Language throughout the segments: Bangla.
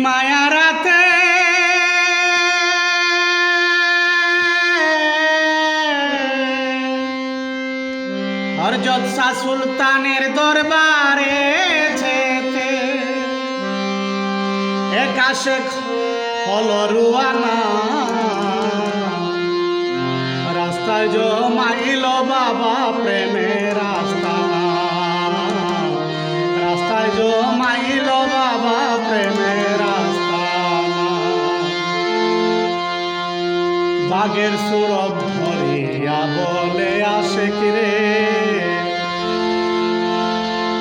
পূর্ণিমায়া রাতে। হরজত শাহ সুলতানের দরবারে যেতে একাশে হল রুয়ানা। রাস্তায় জমাইল বাবা প্রেমের বাগের সুরভ ধরিয়া বলে আসে কিরে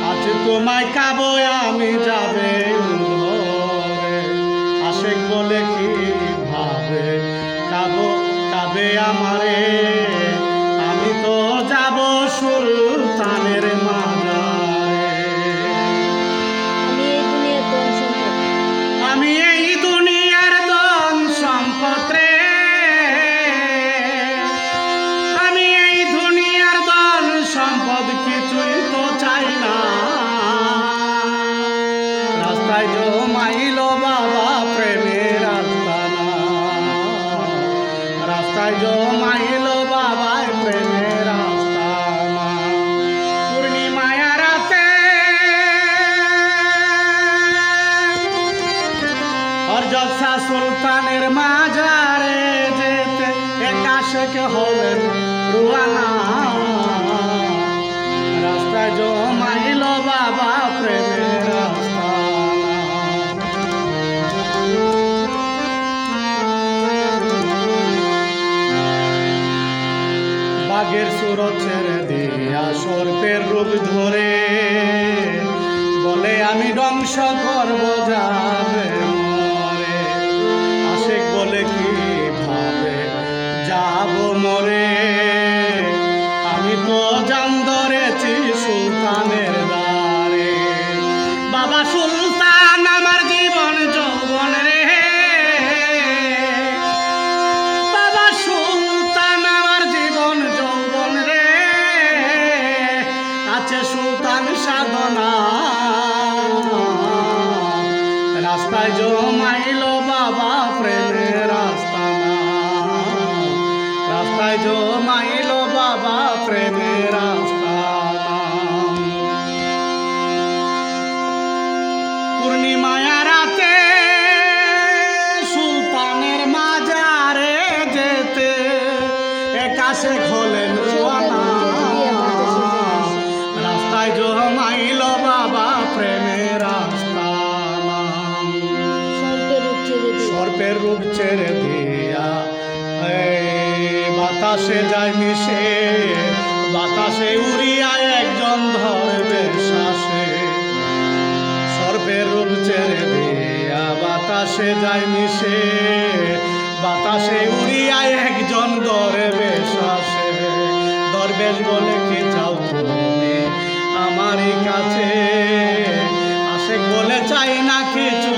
আজ তোমায় কাবো আমি যাবে হরজসা সুলতানের মাজারে যেতে একাশেকে হবেন রুয়ানা। রাস্তায় জমাইল বাবা প্রেমের বাঘের সুর ছেড়ে দিয়া সর্পের রূপ ধরে বলে, আমি ধ্বংস করব যাবে জমাইল বাবা প্রেমের রাস্তা রাস্তায় জমাইল বাবা প্রেমের সর্পের রূপ ছেড়ে দিয়া। বাতাসে যায় মিশে, বাতাসে উড়িয়া একজন ধরবে শ্বাসে। সর্পের রূপ ছেড়ে দিয়া বাতাসে যায় মিশে, বাতাসে উড়িয়া একজন ধরবে শ্বাসে। দরবেশ বলে কি চাও তুমি আমারই কাছে? আশেক বলে চাই না কিছু